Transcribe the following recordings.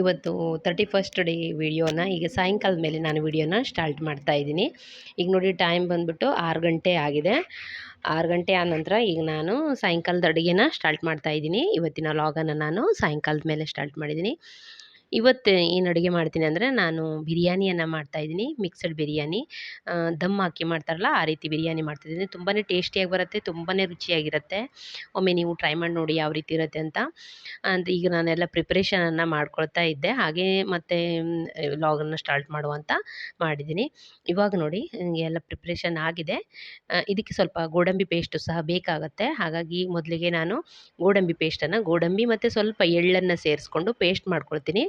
ಇವತ್ತು thirty first day ವಿಡಿಯೋನ ಈಗ ಸಾಯಂಕಾಲದ ಮೇಲೆ ನಾನು ವಿಡಿಯೋನ ಸ್ಟಾರ್ಟ್ ಮಾಡ್ತಾ ಇದ್ದೀನಿ. ಈಗ ನೋಡಿ ಟೈಮ್ ಬಂದ್ಬಿಟ್ಟು ಆರು ಗಂಟೆ ಆಗಿದೆ. ಆರು ಗಂಟೆ ಆದ ನಂತರ ಈಗ ನಾನು ಸಾಯಂಕಾಲದ ಅಡುಗೆನ ಸ್ಟಾರ್ಟ್ ಮಾಡ್ತಾ ಇದ್ದೀನಿ. ಇವತ್ತಿನ ಲಾಗನ್ನು ನಾನು ಸಾಯಂಕಾಲದ ಮೇಲೆ ಸ್ಟಾರ್ಟ್ ಮಾಡಿದ್ದೀನಿ. ಇವತ್ತು ಏನು ಅಡುಗೆ ಮಾಡ್ತೀನಿ ಅಂದರೆ ನಾನು ಬಿರಿಯಾನಿಯನ್ನು ಮಾಡ್ತಾಯಿದ್ದೀನಿ ಮಿಕ್ಸಡ್ ಬಿರಿಯಾನಿ. ದಮ್ ಹಾಕಿ ಮಾಡ್ತಾರಲ್ಲ ಆ ರೀತಿ ಬಿರಿಯಾನಿ ಮಾಡ್ತಿದ್ದೀನಿ. ತುಂಬಾ ಟೇಸ್ಟಿಯಾಗಿ ಬರುತ್ತೆ ತುಂಬಾ ರುಚಿಯಾಗಿರುತ್ತೆ. ಒಮ್ಮೆ ನೀವು ಟ್ರೈ ಮಾಡಿ ನೋಡಿ ಯಾವ ರೀತಿ ಇರುತ್ತೆ ಅಂತ. ಅಂದರೆ ಈಗ ನಾನೆಲ್ಲ ಪ್ರಿಪ್ರೇಷನನ್ನು ಮಾಡ್ಕೊಳ್ತಾ ಇದ್ದೆ. ಹಾಗೇ ಮತ್ತು ವ್ಲಾಗನ್ನು ಸ್ಟಾರ್ಟ್ ಮಾಡುವಂತ ಮಾಡಿದ್ದೀನಿ. ಇವಾಗ ನೋಡಿ ಎಲ್ಲ ಪ್ರಿಪ್ರೇಷನ್ ಆಗಿದೆ. ಇದಕ್ಕೆ ಸ್ವಲ್ಪ ಗೋಡಂಬಿ ಪೇಸ್ಟು ಸಹ ಬೇಕಾಗುತ್ತೆ. ಹಾಗಾಗಿ ಮೊದಲಿಗೆ ನಾನು ಗೋಡಂಬಿ ಪೇಸ್ಟನ್ನು ಗೋಡಂಬಿ ಮತ್ತು ಸ್ವಲ್ಪ ಎಳ್ಳನ್ನು ಸೇರಿಸ್ಕೊಂಡು ಪೇಸ್ಟ್ ಮಾಡ್ಕೊಳ್ತೀನಿ.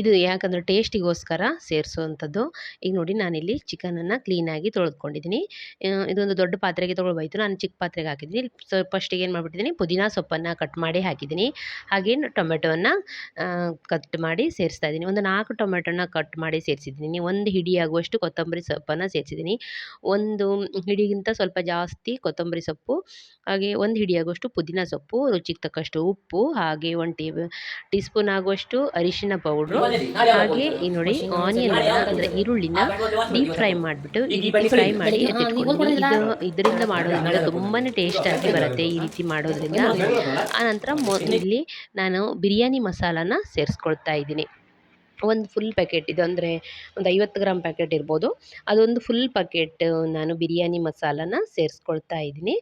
ಇದು ಯಾಕಂದರೆ ಟೇಸ್ಟಿಗೋಸ್ಕರ ಸೇರಿಸುವಂಥದ್ದು ಈಗ ನೋಡಿ ನಾನಿಲ್ಲಿ ಚಿಕನನ್ನು ಕ್ಲೀನಾಗಿ ತೊಳೆದುಕೊಂಡಿದ್ದೀನಿ. ಇದೊಂದು ದೊಡ್ಡ ಪಾತ್ರೆಗೆ ತೊಗೊಳ್ಬೋಯ್ತು. ನಾನು ಚಿಕ್ಕ ಪಾತ್ರೆಗೆ ಹಾಕಿದ್ದೀನಿ. ಸೊ ಫಸ್ಟಿಗೆ ಏನು ಮಾಡಿಬಿಟ್ಟಿದ್ದೀನಿ, ಪುದೀನ ಸೊಪ್ಪನ್ನು ಕಟ್ ಮಾಡಿ ಹಾಕಿದ್ದೀನಿ. ಹಾಗೆ ಟೊಮೆಟೊವನ್ನು ಕಟ್ ಮಾಡಿ ಸೇರಿಸ್ತಾ ಇದ್ದೀನಿ. ಒಂದು ನಾಲ್ಕು ಟೊಮೆಟೊನ ಕಟ್ ಮಾಡಿ ಸೇರಿಸಿದ್ದೀನಿ. ಒಂದು ಹಿಡಿಯಾಗುವಷ್ಟು ಕೊತ್ತಂಬರಿ ಸೊಪ್ಪನ್ನು ಸೇರಿಸಿದ್ದೀನಿ. ಒಂದು ಹಿಡಿಗಿಂತ ಸ್ವಲ್ಪ ಜಾಸ್ತಿ ಕೊತ್ತಂಬರಿ ಸೊಪ್ಪು, ಹಾಗೆ ಒಂದು ಹಿಡಿಯಾಗುವಷ್ಟು ಪುದೀನ ಸೊಪ್ಪು, ರುಚಿಗೆ ತಕ್ಕಷ್ಟು ಉಪ್ಪು, ಹಾಗೆ ಒಂದು ಟೀ ಟೀ ಸ್ಪೂನ್ ಆಗುವಷ್ಟು ಅರಿಶಿನ ಪೌಡ್ರು ಹಾಗೆ ಈ ನೋಡಿ ಆನಿಯನ್ ಅಂದ್ರೆ ಈರುಳ್ಳಿನ ಡೀಪ್ ಫ್ರೈ ಮಾಡಿಬಿಟ್ಟು ಈ ರೀತಿ ಫ್ರೈ ಮಾಡಿ ಇದು ಇದರಿಂದ ಮಾಡೋದ್ರಿಂದ ಟೇಸ್ಟ್ ಆಗಿ ಬರುತ್ತೆ ಈ ರೀತಿ ಮಾಡೋದ್ರಿಂದ. ಆನಂತರ ಇಲ್ಲಿ ನಾನು ಬಿರಿಯಾನಿ ಮಸಾಲಾನ ಸೇರಿಸ್ಕೊಳ್ತಾ ಇದ್ದೀನಿ. ಒಂದು ಫುಲ್ ಪ್ಯಾಕೆಟ್ ಇದು ಅಂದರೆ ಒಂದು ಐವತ್ತು ಗ್ರಾಮ್ ಪ್ಯಾಕೆಟ್ ಇರ್ಬೋದು. ಅದೊಂದು ಫುಲ್ ಪ್ಯಾಕೆಟ್ ನಾನು ಬಿರಿಯಾನಿ ಮಸಾಲಾನ ಸೇರಿಸ್ಕೊಳ್ತಾ ಇದ್ದೀನಿ.